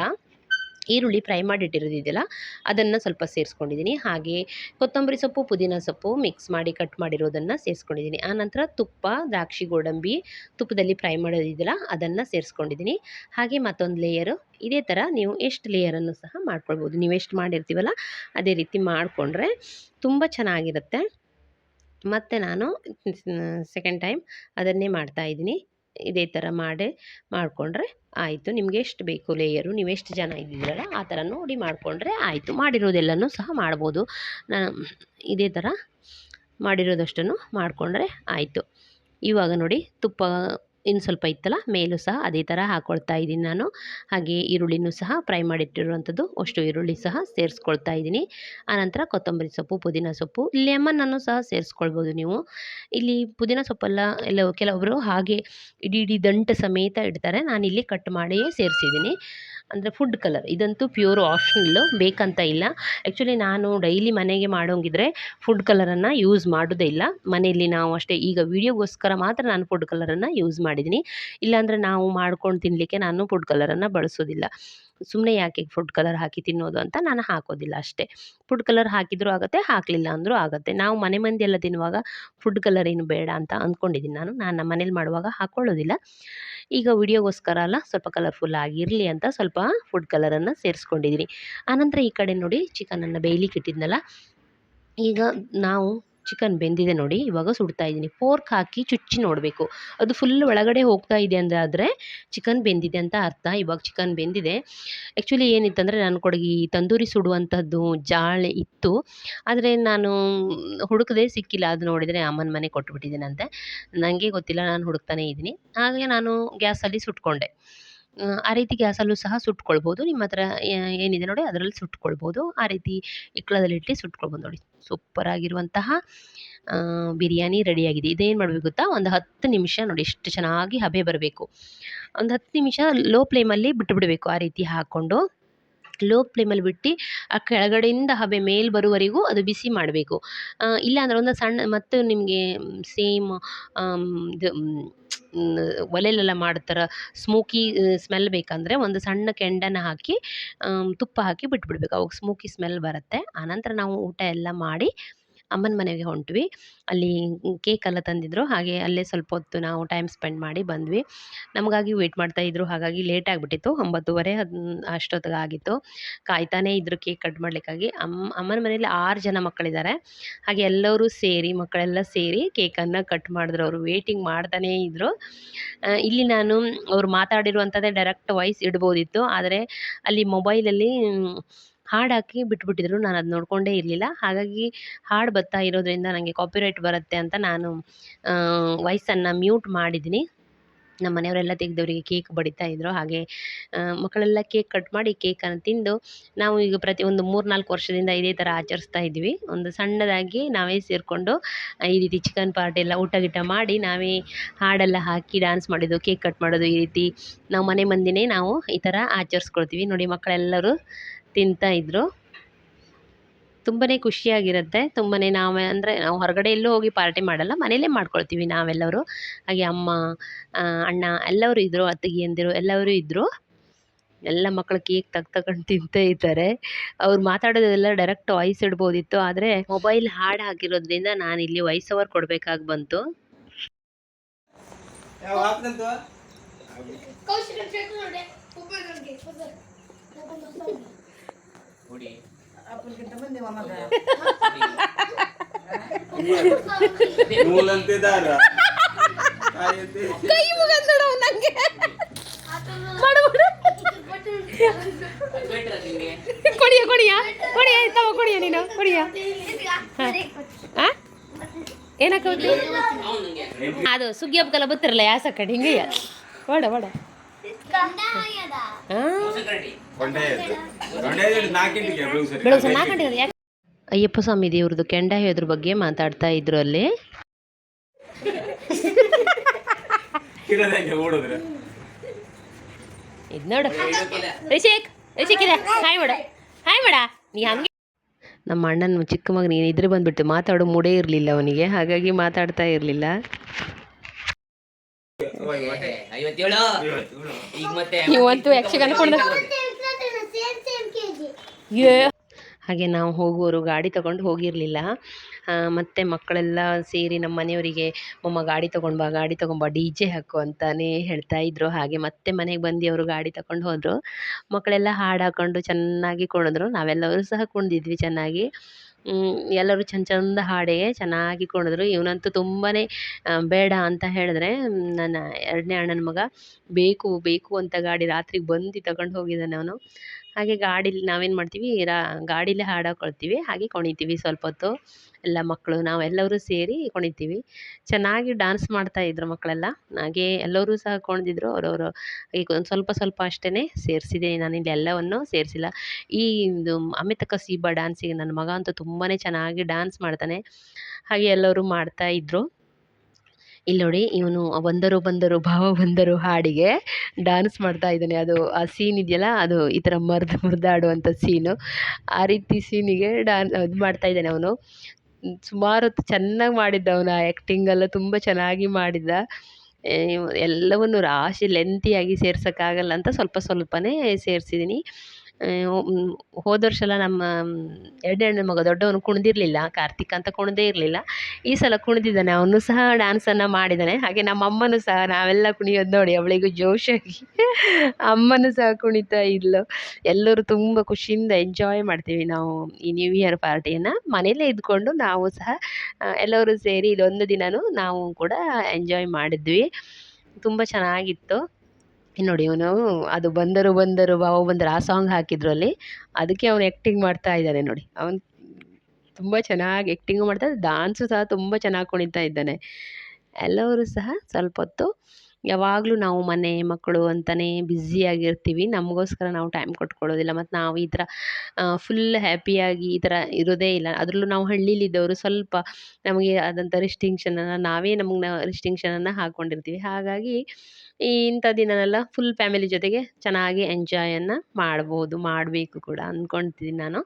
ಈರುಳ್ಳಿ ಫ್ರೈ ಮಾಡಿಟ್ಟಿರೋದಿದೆಯಲ್ಲ ಅದನ್ನು ಸ್ವಲ್ಪ ಸೇರಿಸ್ಕೊಂಡಿದ್ದೀನಿ. ಹಾಗೆ ಕೊತ್ತಂಬರಿ ಸೊಪ್ಪು, ಪುದೀನ ಸೊಪ್ಪು ಮಿಕ್ಸ್ ಮಾಡಿ ಕಟ್ ಮಾಡಿರೋದನ್ನು ಸೇರಿಸ್ಕೊಂಡಿದ್ದೀನಿ. ಆನಂತರ ತುಪ್ಪ, ದ್ರಾಕ್ಷಿ, ಗೋಡಂಬಿ ತುಪ್ಪದಲ್ಲಿ ಫ್ರೈ ಮಾಡೋದಿದೆಯಲ್ಲ ಅದನ್ನು ಸೇರಿಸ್ಕೊಂಡಿದ್ದೀನಿ. ಹಾಗೆ ಮತ್ತೊಂದು ಲೇಯರು ಇದೇ ಥರ ನೀವು ಎಷ್ಟು ಲೇಯರನ್ನು ಸಹ ಮಾಡ್ಕೊಳ್ಬೋದು. ನೀವು ಎಷ್ಟು ಮಾಡಿರ್ತೀವಲ್ಲ, ಅದೇ ರೀತಿ ಮಾಡಿಕೊಂಡ್ರೆ ತುಂಬ ಚೆನ್ನಾಗಿರುತ್ತೆ. ಮತ್ತು ನಾನು ಸೆಕೆಂಡ್ ಟೈಮ್ ಅದನ್ನೇ ಮಾಡ್ತಾಯಿದ್ದೀನಿ ಇದೇ ಥರ ಮಾಡಿ, ಮಾಡಿಕೊಂಡ್ರೆ ಆಯಿತು. ನಿಮಗೆ ಎಷ್ಟು ಬೇಕು ಲೇಯರು ನೀವು ಎಷ್ಟು ಜನ ಇದ್ದಿದ್ರಲ್ಲ ಆ ಥರ ನೋಡಿ ಮಾಡಿಕೊಂಡ್ರೆ ಆಯಿತು. ಮಾಡಿರೋದೆಲ್ಲನೂ ಸಹ ಮಾಡ್ಬೋದು. ನಾನು ಇದೇ ಥರ ಮಾಡಿರೋದಷ್ಟನ್ನು ಮಾಡಿಕೊಂಡ್ರೆ ಆಯಿತು. ಇವಾಗ ನೋಡಿ ತುಪ್ಪ ಇನ್ನು ಸ್ವಲ್ಪ ಇತ್ತಲ್ಲ ಮೇಲೂ ಸಹ ಅದೇ ಥರ ಹಾಕ್ಕೊಳ್ತಾ ಇದ್ದೀನಿ ನಾನು. ಹಾಗೆ ಈರುಳ್ಳಿನೂ ಸಹ ಫ್ರೈ ಮಾಡಿಟ್ಟಿರುವಂಥದ್ದು ಅಷ್ಟು ಈರುಳ್ಳಿ ಸಹ ಸೇರಿಸ್ಕೊಳ್ತಾ ಇದ್ದೀನಿ. ಆನಂತರ ಕೊತ್ತಂಬರಿ ಸೊಪ್ಪು, ಪುದೀನ ಸೊಪ್ಪು ಲೆಮನನ್ನು ಸಹ ಸೇರಿಸ್ಕೊಳ್ಬೋದು ನೀವು. ಇಲ್ಲಿ ಪುದೀನ ಸೊಪ್ಪೆಲ್ಲ, ಎಲ್ಲ ಕೆಲವೊಬ್ಬರು ಹಾಗೆ ಇಡೀ ಇಡೀ ದಂಟು ಸಮೇತ ಇಡ್ತಾರೆ. ನಾನಿಲ್ಲಿ ಕಟ್ ಮಾಡಿಯೇ ಸೇರಿಸಿದ್ದೀನಿ. ಅಂದರೆ ಫುಡ್ ಕಲರ್ ಇದಂತೂ ಪ್ಯೂರ್ ಆಪ್ಷನಲ್ಲು ಬೇಕಂತ ಇಲ್ಲ. ಆ್ಯಕ್ಚುಲಿ ನಾನು ಡೈಲಿ ಮನೆಗೆ ಮಾಡೋಂಗಿದ್ರೆ ಫುಡ್ ಕಲರನ್ನು ಯೂಸ್ ಮಾಡೋದೇ ಇಲ್ಲ. ಮನೆಯಲ್ಲಿ ನಾವು ಅಷ್ಟೇ, ಈಗ ವೀಡಿಯೋಗೋಸ್ಕರ ಮಾತ್ರ ನಾನು ಫುಡ್ ಕಲರನ್ನು ಯೂಸ್ ಮಾಡಿದ್ದೀನಿ ಇಲ್ಲಾಂದರೆ ನಾವು ಮಾಡ್ಕೊಂಡು ತಿನ್ನಲಿಕ್ಕೆ ನಾನು ಫುಡ್ ಕಲರನ್ನು ಬಳಸೋದಿಲ್ಲ. ಸುಮ್ಮನೆ ಯಾಕೆ ಫುಡ್ ಕಲರ್ ಹಾಕಿ ತಿನ್ನೋದು ಅಂತ ನಾನು ಹಾಕೋದಿಲ್ಲ ಅಷ್ಟೇ. ಫುಡ್ ಕಲರ್ ಹಾಕಿದರೂ ಆಗುತ್ತೆ, ಹಾಕಲಿಲ್ಲ ಅಂದರೂ ಆಗುತ್ತೆ. ನಾವು ಮನೆ ಮಂದಿ ಎಲ್ಲ ತಿನ್ನುವಾಗ ಫುಡ್ ಕಲರ್ ಏನು ಬೇಡ ಅಂತ ಅಂದ್ಕೊಂಡಿದ್ದೀನಿ ನಾನು. ನಾನು ನಮ್ಮ ಮನೇಲಿ ಮಾಡುವಾಗ ಹಾಕ್ಕೊಳ್ಳೋದಿಲ್ಲ ಈಗ ವಿಡಿಯೋಗೋಸ್ಕರ ಅಲ್ಲ, ಸ್ವಲ್ಪ ಕಲರ್ಫುಲ್ ಆಗಿರಲಿ ಅಂತ ಸ್ವಲ್ಪ ಫುಡ್ ಕಲರನ್ನು ಸೇರಿಸ್ಕೊಂಡಿದ್ದೀನಿ ಆನಂತರ ಈ ಕಡೆ ನೋಡಿ ಚಿಕನನ್ನು ಬೇಯ್ಲಿಕ್ಕೆ ಇಟ್ಟಿದ್ನಲ್ಲ ಈಗ ನಾವು ಚಿಕನ್ ಬೆಂದಿದೆ ನೋಡಿ, ಇವಾಗ ಸುಡ್ತಾ ಇದ್ದೀನಿ. ಫೋರ್ಕ್ ಹಾಕಿ ಚುಚ್ಚಿ ನೋಡಬೇಕು. ಅದು ಫುಲ್ ಒಳಗಡೆ ಹೋಗ್ತಾ ಇದೆ ಅಂದರೆ ಚಿಕನ್ ಬೆಂದಿದೆ ಅಂತ ಅರ್ಥ. ಇವಾಗ ಚಿಕನ್ ಬೆಂದಿದೆ. ಆ್ಯಕ್ಚುಲಿ ಏನಿತ್ತಂದರೆ ನಾನು ಕೊಡಗಿ ತಂದೂರಿ ಸುಡುವಂಥದ್ದು ಜಾಳೆ ಇತ್ತು. ಆದರೆ ನಾನು ಹುಡುಕದೆ ಸಿಕ್ಕಿಲ್ಲ. ಅದು ನೋಡಿದರೆ ಅಮ್ಮನ ಮನೆ ಕೊಟ್ಟುಬಿಟ್ಟಿದ್ದೀನಂತೆ ನನಗೆ ಗೊತ್ತಿಲ್ಲ, ನಾನು ಹುಡುಕ್ತಾನೇ ಇದ್ದೀನಿ. ಹಾಗೆ ನಾನು ಗ್ಯಾಸಲ್ಲಿ ಸುಟ್ಕೊಂಡೆ. ಆ ರೀತಿ ಗ್ಯಾಸಲ್ಲೂ ಸಹ ಸುಟ್ಕೊಳ್ಬೋದು. ನಿಮ್ಮ ಹತ್ರ ಏನಿದೆ ನೋಡಿ ಅದರಲ್ಲಿ ಸುಟ್ಕೊಳ್ಬೋದು. ಆ ರೀತಿ ಇಕ್ಕಳದಲ್ಲಿಟ್ಟು ಸುಟ್ಕೊಳ್ಬೋದು ನೋಡಿ. ಸೂಪರ್ ಸೂಪರಾಗಿರುವಂತಹ ಬಿರಿಯಾನಿ ರೆಡಿಯಾಗಿದೆ. ಇದೇನು ಮಾಡಬೇಕು ಗೊತ್ತಾ? ಒಂದು ಹತ್ತು ನಿಮಿಷ ನೋಡಿ ಎಷ್ಟು ಚೆನ್ನಾಗಿ ಹಬೆ ಬರಬೇಕು. ಒಂದು ಹತ್ತು ನಿಮಿಷ ಲೋ ಫ್ಲೇಮಲ್ಲಿ ಬಿಟ್ಟುಬಿಡಬೇಕು ಆ ರೀತಿ ಹಾಕ್ಕೊಂಡು ಲೋ ಫ್ಲೇಮಲ್ಲಿ ಬಿಟ್ಟು ಆ ಕೆಳಗಡೆಯಿಂದ ಹಬೆ ಮೇಲೆ ಬರುವವರೆಗೂ ಅದು ಬಿಸಿ ಮಾಡಬೇಕು. ಇಲ್ಲಾಂದ್ರೆ ಒಂದು ಸಣ್ಣ, ಮತ್ತು ನಿಮಗೆ ಸೇಮ್ ಇದು ಒಲೆಲೆಲ್ಲ ಮಾಡ್ತಾರೆ ಸ್ಮೋಕಿ ಸ್ಮೆಲ್ ಬೇಕಂದರೆ ಒಂದು ಸಣ್ಣ ಕೆಂಡನ ಹಾಕಿ ತುಪ್ಪ ಹಾಕಿ ಬಿಟ್ಬಿಡ್ಬೇಕು. ಅವಾಗ ಸ್ಮೋಕಿ ಸ್ಮೆಲ್ ಬರುತ್ತೆ. ಆನಂತರ ನಾವು ಊಟ ಎಲ್ಲ ಮಾಡಿ ಅಮ್ಮನ ಮನೆಗೆ ಹೊಂಟ್ವಿ. ಅಲ್ಲಿ ಕೇಕೆಲ್ಲ ತಂದಿದ್ರು. ಹಾಗೆ ಅಲ್ಲೇ ಸ್ವಲ್ಪ ಹೊತ್ತು ನಾವು ಟೈಮ್ ಸ್ಪೆಂಡ್ ಮಾಡಿ ಬಂದ್ವಿ. ನಮಗಾಗಿ ವೇಟ್ ಮಾಡ್ತಾಯಿದ್ರು ಹಾಗಾಗಿ ಲೇಟ್ ಆಗಿಬಿಟ್ಟಿತ್ತು. ಒಂಬತ್ತುವರೆ ಅಷ್ಟೊತ್ತಿಗೆ ಆಗಿತ್ತು ಕಾಯ್ತಾನೇ ಇದ್ರು ಕೇಕ್ ಕಟ್ ಮಾಡಲಿಕ್ಕಾಗಿ. ಅಮ್ಮ ಅಮ್ಮನ ಮನೇಲಿ ಆರು ಜನ ಮಕ್ಕಳಿದ್ದಾರೆ ಹಾಗೆ ಎಲ್ಲರೂ ಸೇರಿ, ಮಕ್ಕಳೆಲ್ಲ ಸೇರಿ ಕೇಕನ್ನು ಕಟ್ ಮಾಡಿದ್ರು. ಅವರು ವೇಟಿಂಗ್ ಮಾಡ್ತಾನೇ ಇದ್ದರು ಇಲ್ಲಿ ನಾನು ಅವ್ರು ಮಾತಾಡಿರುವಂಥದ್ದೇ ಡೈರೆಕ್ಟ್ ವಾಯ್ಸ್ ಇಡ್ಬೋದಿತ್ತು. ಆದರೆ ಅಲ್ಲಿ ಮೊಬೈಲಲ್ಲಿ ಹಾಡು ಹಾಕಿ ಬಿಟ್ಬಿಟ್ಟಿದ್ರು. ನಾನು ಅದು ನೋಡಿಕೊಂಡೇ ಇರಲಿಲ್ಲ. ಹಾಗಾಗಿ ಹಾಡು ಬರ್ತಾ ಇರೋದ್ರಿಂದ ನನಗೆ ಕಾಪಿರೈಟ್ ಬರುತ್ತೆ ಅಂತ ನಾನು ವಾಯ್ಸನ್ನು ಮ್ಯೂಟ್ ಮಾಡಿದ್ದೀನಿ. ನಮ್ಮ ಮನೆಯವರೆಲ್ಲ ತೆಗೆದವರಿಗೆ ಕೇಕ್ ಬಡಿತಾ ಇದ್ದರು ಹಾಗೆ ಮಕ್ಕಳೆಲ್ಲ ಕೇಕ್ ಕಟ್ ಮಾಡಿ ಕೇಕನ್ನು ತಿಂದು, ನಾವು ಈಗ ಪ್ರತಿ ಒಂದು ಮೂರು ನಾಲ್ಕು ವರ್ಷದಿಂದ ಇದೇ ಥರ ಆಚರಿಸ್ತಾ ಇದ್ವಿ ಒಂದು ಸಣ್ಣದಾಗಿ ನಾವೇ ಸೇರಿಕೊಂಡು ಈ ರೀತಿ ಚಿಕನ್ ಪಾರ್ಟಿ ಎಲ್ಲ ಊಟ ಗೀಟ ಮಾಡಿ ನಾವೇ ಹಾಡೆಲ್ಲ ಹಾಕಿ ಡ್ಯಾನ್ಸ್ ಮಾಡೋದು ಕೇಕ್ ಕಟ್ ಮಾಡೋದು ಈ ರೀತಿ ನಾವು ಮನೆ ಮಂದಿನೇ ನಾವು ಈ ಥರ ಆಚರಿಸ್ಕೊಳ್ತೀವಿ. ನೋಡಿ ಮಕ್ಕಳೆಲ್ಲರೂ ತಿಂತಾ ಇದ್ದರು ತುಂಬಾ ಖುಷಿಯಾಗಿರುತ್ತೆ. ತುಂಬಾ ನಾವೇ ಅಂದರೆ ನಾವು ಹೊರಗಡೆ ಎಲ್ಲೂ ಹೋಗಿ ಪಾರ್ಟಿ ಮಾಡಲ್ಲ ಮನೆಯಲ್ಲೇ ಮಾಡ್ಕೊಳ್ತೀವಿ ನಾವೆಲ್ಲರೂ. ಹಾಗೆ ಅಮ್ಮ ಅಣ್ಣ ಎಲ್ಲರೂ ಇದ್ದರು ಅತ್ತಿಗೆಯಂದಿರು ಎಲ್ಲರೂ ಇದ್ದರು ಎಲ್ಲ ಮಕ್ಕಳು ಕೇಕ್ ತಗ್ ತಗೊಂಡು ತಿಂತಾ ಇದ್ದಾರೆ. ಅವ್ರು ಮಾತಾಡೋದೆಲ್ಲ ಡೈರೆಕ್ಟ್ ವಾಯ್ಸ್ ಇಡ್ಬೋದಿತ್ತು. ಆದರೆ ಮೊಬೈಲ್ ಹಾಡ್ ಹಾಕಿರೋದ್ರಿಂದ ನಾನು ಇಲ್ಲಿ ವಾಯ್ಸ್ ಓವರ್ ಕೊಡಬೇಕಾಗಿ ಬಂತು. ಯಾವ ಹಾಕ್ದಂತ ಕೌಶಿಕ ಚೆಕ್ ನೋಡಿ ಉಪಯೋಗಕ್ಕೆ ಹುಡಿ ನೂಲಂತಿದಾರ ಕಾಯಂತೆ ಕೈ ಮುಗಂದಡ ನಂಗೆ ಬೇಟ್ರ ನಿಂಗೆ ಕೊಡಿಯ ಕೊಡಿಯ ಕೊಡಿಯ ತಗೋ ಕೊಡಿಯ ನೀನು ಕೊಡಿಯ ಆ ಏನಕ್ಕೌತಿ ಅವ್ನು ನಂಗೆ ಅದು ಸುಗ್ಗಿ ಹಬ್ಬಕ್ಕೆಲ್ಲ ಬತ್ತಿರಲ್ಲ ಯಾಸ ಕಡೆ ಹಿಂಗೆ ಓಡ ಓಡ ಅಯ್ಯಪ್ಪ ಸ್ವಾಮಿ ದೇವ್ರದ್ದು ಕೆಂಡ ಹೇದ್ರ ಬಗ್ಗೆ ಮಾತಾಡ್ತಾ ಇದ್ರು ಅಲ್ಲಿ. ನಮ್ಮ ಅಣ್ಣನ ಚಿಕ್ಕ ಮಗ ನೀನು ಇದ್ರೆ ಬಂದ್ಬಿಟ್ಟು ಮಾತಾಡೋ ಮೂಡೇ ಇರಲಿಲ್ಲ ಅವನಿಗೆ. ಹಾಗಾಗಿ ಮಾತಾಡ್ತಾ ಇರಲಿಲ್ಲ. ಐವತ್ತೇಳು. ಈಗ ಮತ್ತೆ ಇವತ್ತು ಯಕ್ಷಗಾನ ಕೊಂಡ ಹಾಗೆ ನಾವು ಹೋಗುವವರು ಗಾಡಿ ತಗೊಂಡು ಹೋಗಿರಲಿಲ್ಲ. ಮತ್ತು ಮಕ್ಕಳೆಲ್ಲ ಸೇರಿ ನಮ್ಮ ಮನೆಯವರಿಗೆ ಮಮ್ಮ ಗಾಡಿ ತೊಗೊಂಡು ಬಾ ಗಾಡಿ ತೊಗೊಂಬಾ ಡಿ ಜೆ ಹಾಕು ಅಂತಾನೆ ಹೇಳ್ತಾ ಇದ್ರು. ಹಾಗೆ ಮತ್ತೆ ಮನೆಗೆ ಬಂದು ಅವರು ಗಾಡಿ ತಗೊಂಡು ಹೋದರು. ಮಕ್ಕಳೆಲ್ಲ ಹಾಡು ಹಾಕೊಂಡು ಚೆನ್ನಾಗಿ ಕುಣಿದ್ರು. ನಾವೆಲ್ಲರೂ ಸಹ ಕುಣಿದಿದ್ವಿ ಚೆನ್ನಾಗಿ. ಎಲ್ಲರೂ ಚಂದ ಚಂದ ಹಾಡಿಗೆ ಚೆನ್ನಾಗಿ ಕುಣಿದ್ರು ಇವನಂತೂ ತುಂಬಾ ಬೇಡ ಅಂತ ಹೇಳಿದ್ರೆ ನನ್ನ ಎರಡನೇ ಅಣ್ಣನ ಮಗ, ಬೇಕು ಬೇಕು ಅಂತ ಗಾಡಿ ರಾತ್ರಿಗೆ ಬಂದು ತಗೊಂಡು ಹೋಗಿದ್ದಾನೆ ಅವನು. ಹಾಗೆ ಗಾಡೀಲಿ ನಾವೇನು ಮಾಡ್ತೀವಿ, ರಾ, ಗಾಡೀಲೇ ಹಾಡು ಹಾಕೊಳ್ತೀವಿ ಹಾಗೆ ಕುಣಿತೀವಿ ಸ್ವಲ್ಪ ಹೊತ್ತು. ಎಲ್ಲ ಮಕ್ಕಳು ನಾವೆಲ್ಲರೂ ಸೇರಿ ಕುಣಿತೀವಿ ಚೆನ್ನಾಗಿ ಡಾನ್ಸ್ ಮಾಡ್ತಾ ಇದ್ರು ಮಕ್ಕಳೆಲ್ಲ. ಹಾಗೆ ಎಲ್ಲರೂ ಸಹ ಕುಣಿದಿದ್ರು ಅವರವರು ಈಗ ಒಂದು ಸ್ವಲ್ಪ ಸ್ವಲ್ಪ ಅಷ್ಟೇ ನಾನು ನಾನಿಲ್ಲಿ ಎಲ್ಲವನ್ನು ಸೇರಿಸಿಲ್ಲ. ಈ ಒಂದು ಅಮಿತ ಕಸೀಬ ಡ್ಯಾನ್ಸಿಗೆ ನನ್ನ ಮಗ ಅಂತೂ ತುಂಬಾ ಚೆನ್ನಾಗಿ ಡ್ಯಾನ್ಸ್ ಮಾಡ್ತಾನೆ. ಹಾಗೆ ಎಲ್ಲರೂ ಮಾಡ್ತಾ ಇದ್ರು. ಇಲ್ಲಿ ನೋಡಿ ಇವನು ಬಂದರು ಬಂದರು ಭಾವ ಬಂದರು ಹಾಡಿಗೆ ಡಾನ್ಸ್ ಮಾಡ್ತಾ ಇದ್ದಾನೆ. ಅದು ಆ ಸೀನ್ ಇದೆಯಲ್ಲ, ಅದು ಈ ಥರ ಮರ್ದು ಮುರಿದಾಡುವಂಥ ಸೀನು ಆ ರೀತಿ ಸೀನಿಗೆ ಡಾನ್ ಇದು ಮಾಡ್ತಾ ಇದ್ದಾನೆ ಅವನು. ಸುಮಾರು ಹೊತ್ತು ಚೆನ್ನಾಗಿ ಮಾಡಿದ್ದ ಅವನು ಆ ಆ್ಯಕ್ಟಿಂಗೆಲ್ಲ ತುಂಬ ಚೆನ್ನಾಗಿ ಮಾಡಿದ್ದ. ಎಲ್ಲವನ್ನು ರಾಶಿ ಲೆಂತಿಯಾಗಿ ಸೇರ್ಸೋಕ್ಕಾಗಲ್ಲ ಅಂತ ಸ್ವಲ್ಪ ಸ್ವಲ್ಪನೇ ಸೇರಿಸಿದ್ದೀನಿ ಹೋದ ವರ್ಷ ನಮ್ಮ ಎರಡನೇ ಮಗ ದೊಡ್ಡವನು ಕುಣ್ದಿರಲಿಲ್ಲ, ಕಾರ್ತಿಕ್ ಅಂತ ಕುಣಿದೇ ಇರಲಿಲ್ಲ. ಈ ಸಲ ಕುಣಿದಿದ್ದಾನೆ, ಅವನು ಸಹ ಡ್ಯಾನ್ಸನ್ನು ಮಾಡಿದ್ದಾನೆ ಹಾಗೆ ನಮ್ಮ ಅಮ್ಮನೂ ಸಹ, ನಾವೆಲ್ಲ ಕುಣಿಯೋದು ನೋಡಿ, ಅವಳಿಗೂ ಜೋಶಾಗಿ. ಅಮ್ಮನೂ ಸಹ ಕುಣಿತಾ ಇದ್ಲು. ಎಲ್ಲರೂ ತುಂಬ ಖುಷಿಯಿಂದ ಎಂಜಾಯ್ ಮಾಡ್ತೀವಿ ನಾವು ಈ ನ್ಯೂ ಇಯರ್ ಪಾರ್ಟಿಯನ್ನು ಮನೆಯಲ್ಲೇ ಇದ್ಕೊಂಡು ನಾವು ಸಹ ಎಲ್ಲರೂ ಸೇರಿ ಇದೊಂದು ದಿನವೂ ನಾವು ಕೂಡ ಎಂಜಾಯ್ ಮಾಡಿದ್ವಿ. ತುಂಬ ಚೆನ್ನಾಗಿತ್ತು. ನೋಡಿ ಇವನು, ಅದು ಬಂದರು ಬಂದರು ಬಾವು ಬಂದರು, ಆ ಸಾಂಗ್ ಹಾಕಿದ್ರು ಅಲ್ಲಿ. ಅದಕ್ಕೆ ಅವನು ಆ್ಯಕ್ಟಿಂಗ್ ಮಾಡ್ತಾ ಇದ್ದಾನೆ ನೋಡಿ. ಅವನು ತುಂಬ ಚೆನ್ನಾಗಿ ಆ್ಯಕ್ಟಿಂಗು ಮಾಡ್ತಾ ಡಾನ್ಸು ಸಹ ತುಂಬ ಚೆನ್ನಾಗಿ ಕುಣಿತಾ ಇದ್ದಾನೆ. ಎಲ್ಲರೂ ಸಹ ಸ್ವಲ್ಪ ಹೊತ್ತು, ಯಾವಾಗಲೂ ನಾವು ಮನೆ, ಮಕ್ಕಳು ಅಂತಲೇ ಬ್ಯುಸಿಯಾಗಿರ್ತೀವಿ ನಮಗೋಸ್ಕರ ನಾವು ಟೈಮ್ ಕೊಟ್ಕೊಳ್ಳೋದಿಲ್ಲ. ಮತ್ತು ನಾವು ಈ ಥರ ಫುಲ್ ಹ್ಯಾಪಿಯಾಗಿ ಈ ಥರ ಇರೋದೇ ಇಲ್ಲ. ಅದರಲ್ಲೂ ನಾವು ಹಳ್ಳೀಲಿದ್ದವರು ಸ್ವಲ್ಪ ನಮಗೆ ಆದಂಥ ರಿಸ್ಟಿಂಕ್ಷನನ್ನು ನಾವೇ ನಮಗೆ ರಿಸ್ಟಿಂಕ್ಷನನ್ನು ಹಾಕ್ಕೊಂಡಿರ್ತೀವಿ ಹಾಗಾಗಿ ಇಂಥ ದಿನನೆಲ್ಲ ಫುಲ್ ಫ್ಯಾಮಿಲಿ ಜೊತೆಗೆ ಚೆನ್ನಾಗಿ ಎಂಜಾಯನ್ನು ಮಾಡ್ಬೋದು, ಮಾಡಬೇಕು ಕೂಡ ಅಂದ್ಕೊಳ್ತೀನಿ ನಾನು.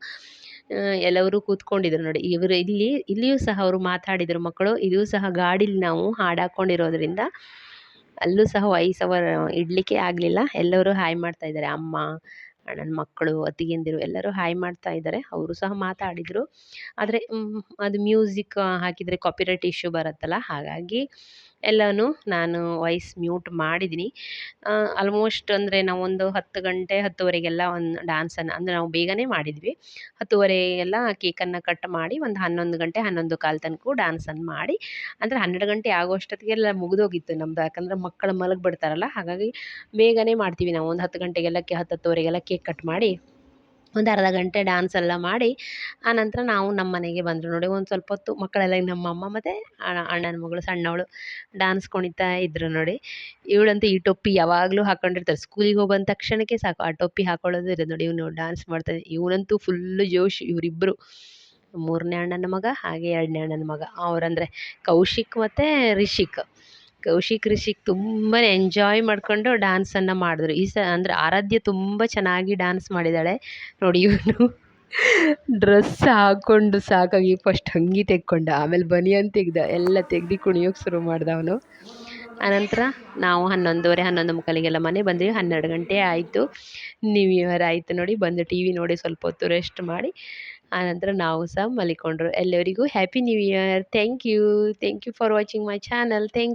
ಎಲ್ಲರೂ ಕೂತ್ಕೊಂಡಿದ್ರು ನೋಡಿ, ಇವರು ಇಲ್ಲಿ, ಇಲ್ಲಿಯೂ ಸಹ ಅವರು ಮಾತಾಡಿದರು ಮಕ್ಕಳು ಇದೂ ಸಹ ಗಾಡೀಲಿ ನಾವು ಹಾಡು ಹಾಕ್ಕೊಂಡಿರೋದ್ರಿಂದ ಅಲ್ಲೂ ಸಹ ವಾಯ್ಸ್ ಅವರ ಇಡಲಿಕ್ಕೆ ಆಗಲಿಲ್ಲ. ಎಲ್ಲರೂ ಹಾಯ್ ಮಾಡ್ತಾ ಇದ್ದಾರೆ. ಅಮ್ಮ, ಅಣ್ಣನ ಮಕ್ಕಳು, ಅತ್ತಿಗೆಂದಿರು ಎಲ್ಲರೂ ಹಾಯ್ ಮಾಡ್ತಾ ಇದ್ದಾರೆ. ಅವರು ಸಹ ಮಾತಾಡಿದರು. ಆದರೆ ಅದು ಮ್ಯೂಸಿಕ್ ಹಾಕಿದರೆ ಕಾಪಿರೈಟ್ ಇಶ್ಯೂ ಬರುತ್ತಲ್ಲ, ಹಾಗಾಗಿ ಎಲ್ಲನೂ ನಾನು ವಾಯ್ಸ್ ಮ್ಯೂಟ್ ಮಾಡಿದ್ದೀನಿ. ಆಲ್ಮೋಸ್ಟ್ ಅಂದರೆ ನಾವೊಂದು ಹತ್ತು ಗಂಟೆ, ಹತ್ತುವರೆಗೆಲ್ಲ ಒಂದು ಡ್ಯಾನ್ಸನ್ನು ಅಂದರೆ ನಾವು ಬೇಗನೆ ಮಾಡಿದ್ವಿ. ಹತ್ತುವರೆಗೆಲ್ಲ ಕೇಕನ್ನು ಕಟ್ ಮಾಡಿ ಒಂದು ಹನ್ನೊಂದು ಗಂಟೆ, ಹನ್ನೊಂದು ಕಾಲು ತನಕ ಡ್ಯಾನ್ಸನ್ನು ಮಾಡಿ. ಅಂದರೆ ಹನ್ನೆರಡು ಗಂಟೆ ಆಗೋಷ್ಟೊತ್ತಿಗೆಲ್ಲ ಮುಗಿದೋಗಿತ್ತು ನಮ್ದು. ಯಾಕಂದರೆ ಮಕ್ಕಳು ಮಲಗಿಬಿಡ್ತಾರಲ್ಲ, ಹಾಗಾಗಿ ಬೇಗನೆ ಮಾಡ್ತೀವಿ ನಾವು. ಒಂದು ಹತ್ತು ಗಂಟೆಗೆಲ್ಲ ಕೆ ಹತ್ತು ಹತ್ತುವರೆಗೆಲ್ಲ ಕೇಕ್ ಕಟ್ ಮಾಡಿ. ಒಂದು ಅರ್ಧ ಗಂಟೆ ಡ್ಯಾನ್ಸ್ ಎಲ್ಲ ಮಾಡಿ ಆನಂತರ ನಾವು ನಮ್ಮ ಮನೆಗೆ ಬಂದರು. ನೋಡಿ, ಒಂದು ಸ್ವಲ್ಪ ಹೊತ್ತು ಮಕ್ಕಳೆಲ್ಲ ನಮ್ಮ ಅಮ್ಮ ಮತ್ತು ಅಣ್ಣನ ಮಗಳು, ಸಣ್ಣವಳು ಡ್ಯಾನ್ಸ್ ಕುಣಿತಾ ಇದ್ದರು ನೋಡಿ. ಇವಳಂತೂ ಈ ಟೊಪ್ಪಿ ಯಾವಾಗಲೂ ಹಾಕ್ಕೊಂಡಿರ್ತಾರೆ ಸ್ಕೂಲಿಗೆ ಹೋಗಿ ಬಂದ ತಕ್ಷಣಕ್ಕೆ ಸಾಕು. ಆ ಟೊಪ್ಪಿ ಹಾಕೊಳ್ಳೋದು ಇರೋದು ನೋಡಿ, ಇವನು ಡ್ಯಾನ್ಸ್ ಮಾಡ್ತಾನೆ ಇವನಂತೂ ಫುಲ್ಲು ಜೋಶ್ ಇವರಿಬ್ಬರು ಮೂರನೇ ಅಣ್ಣನ ಮಗ, ಹಾಗೆ ಎರಡನೇ ಅಣ್ಣನ ಮಗ. ಅವರಂದರೆ ಕೌಶಿಕ್ ಮತ್ತು ರಿಷಿಕ್. ಕೌಶಿಕ್ ರಿಷಿಕ್ ತುಂಬಾ ಎಂಜಾಯ್ ಮಾಡಿಕೊಂಡು ಡ್ಯಾನ್ಸನ್ನು ಮಾಡಿದ್ರು. ಈ ಸ ಅಂದ್ರೆ ಆರಾಧ್ಯ ತುಂಬ ಚೆನ್ನಾಗಿ ಡ್ಯಾನ್ಸ್ ಮಾಡಿದ್ದಾಳೆ. ನೋಡಿ ಇವನು ಡ್ರೆಸ್ ಹಾಕ್ಕೊಂಡು ಸಾಕಾಗಿ ಫಸ್ಟ್ ಅಂಗಿ ತೆಕ್ಕೊಂಡ ಆಮೇಲೆ ಬನಿಯನ್ ತೆಗ್ದ, ಎಲ್ಲ ತೆಗ್ದು ಕುಣಿಯೋಕೆ ಶುರು ಮಾಡ್ದ ಅವನು. ಆನಂತರ ನಾವು ಹನ್ನೊಂದುವರೆ, ಹನ್ನೊಂದು ಮುಕ್ಕಾಲಿಗೆಲ್ಲ ಮನೆ ಬಂದ್ವಿ. ಹನ್ನೆರಡು ಗಂಟೆ ಆಯಿತು. ನ್ಯೂ ಇಯರ್ ಆಯಿತು ನೋಡಿ, ಬಂದು ಟಿ ವಿ ನೋಡಿ ಸ್ವಲ್ಪ ಹೊತ್ತು ರೆಸ್ಟ್ ಮಾಡಿ, ಆನಂತರ ನಾವು ಸಹ ಮಲಿಕೊಂಡ್ರು. ಎಲ್ಲರಿಗೂ happy new year thank you thank you for watching my channel thank